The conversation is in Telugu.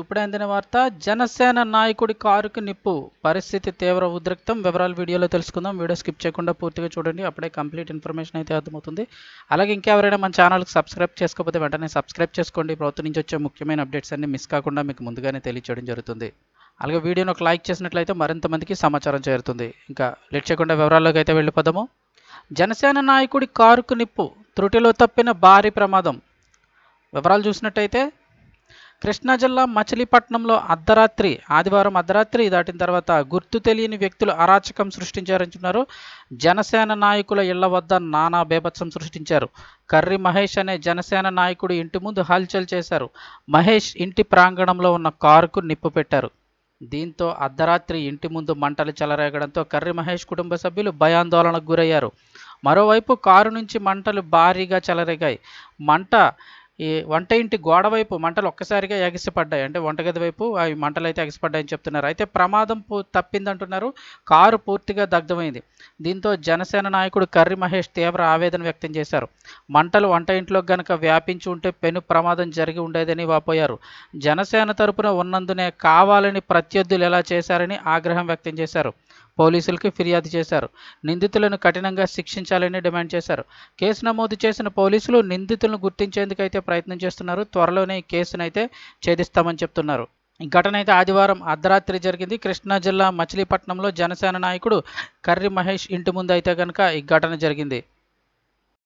ఇప్పుడే అందిన వార్త జనసేన నాయకుడి కారుకు నిప్పు. పరిస్థితి తీవ్ర ఉద్రిక్తం. వివరాలు వీడియోలో తెలుసుకుందాం. వీడియో స్కిప్ చేయకుండా పూర్తిగా చూడండి. అప్పుడే కంప్లీట్ ఇన్ఫర్మేషన్ అయితే అర్థమవుతుంది. అలాగే ఇంకెవరైనా మన ఛానల్కి సబ్స్క్రైబ్ చేసుకోకపోతే వెంటనే సబ్స్క్రైబ్ చేసుకోండి. ప్రభుత్వం నుంచి వచ్చే ముఖ్యమైన అప్డేట్స్ అన్ని మిస్ కాకుండా మీకు ముందుగానే తెలియచేయడం జరుగుతుంది. అలాగే వీడియోని ఒక లైక్ చేసినట్లయితే మరింత మందికి సమాచారం చేరుతుంది. ఇంకా లేట్ చేయకుండా వివరాల్లోకి అయితే వెళ్ళిపోదాము. జనసేన నాయకుడి కారుకు నిప్పు. త్రుటిలో తప్పిన భారీ ప్రమాదం. వివరాలు చూసినట్టయితే కృష్ణా జిల్లా మచిలీపట్నంలో అర్ధరాత్రి ఆదివారం అర్ధరాత్రి దాటిన తర్వాత గుర్తు తెలియని వ్యక్తులు అరాచకం సృష్టించారంటున్నారు జనసేన నాయకుల ఇళ్ళ వద్ద నానా బేభత్సం సృష్టించారు. కర్రి మహేష్ అనే జనసేన నాయకుడు ఇంటి ముందు హల్చల్ చేశారు. మహేష్ ఇంటి ప్రాంగణంలో ఉన్న కారుకు నిప్పు పెట్టారు. దీంతో అర్ధరాత్రి ఇంటి ముందు మంటలు చెలరేగడంతో కర్రి మహేష్ కుటుంబ సభ్యులు భయాందోళనకు గురయ్యారు. మరోవైపు కారు నుంచి మంటలు భారీగా చెలరేగాయి. మంట ఈ వంట ఇంటి గోడ వైపు మంటలు ఒక్కసారిగా ఎగసిపడ్డాయి. అంటే వంటగది వైపు అవి మంటలు అయితే ఎగసిపడ్డాయని చెప్తున్నారు. అయితే ప్రమాదం పూ తప్పిందంటున్నారు. కారు పూర్తిగా దగ్ధమైంది. దీంతో జనసేన నాయకుడు కర్రి మహేష్ తీవ్ర ఆవేదన వ్యక్తం చేశారు. మంటలు వంట ఇంట్లో గనక వ్యాపించి ఉంటే పెను ప్రమాదం జరిగి ఉండేదని వాపోయారు. జనసేన తరపున ఉన్నందునే కావాలని ప్రత్యర్థులు ఎలా చేశారని ఆగ్రహం వ్యక్తం చేశారు. పోలీసులకు ఫిర్యాదు చేశారు. నిందితులను కఠినంగా శిక్షించాలని డిమాండ్ చేశారు. కేసు నమోదు చేసిన పోలీసులు నిందితులను గుర్తించేందుకైతే ప్రయత్నం చేస్తున్నారు. త్వరలోనే ఈ కేసునైతే ఛేదిస్తామని చెప్తున్నారు. ఈ ఘటన అయితే ఆదివారం అర్ధరాత్రి జరిగింది. కృష్ణా జిల్లా మచిలీపట్నంలో జనసేన నాయకుడు కర్రి మహేష్ ఇంటి ముందు అయితే కనుక ఈ ఘటన జరిగింది.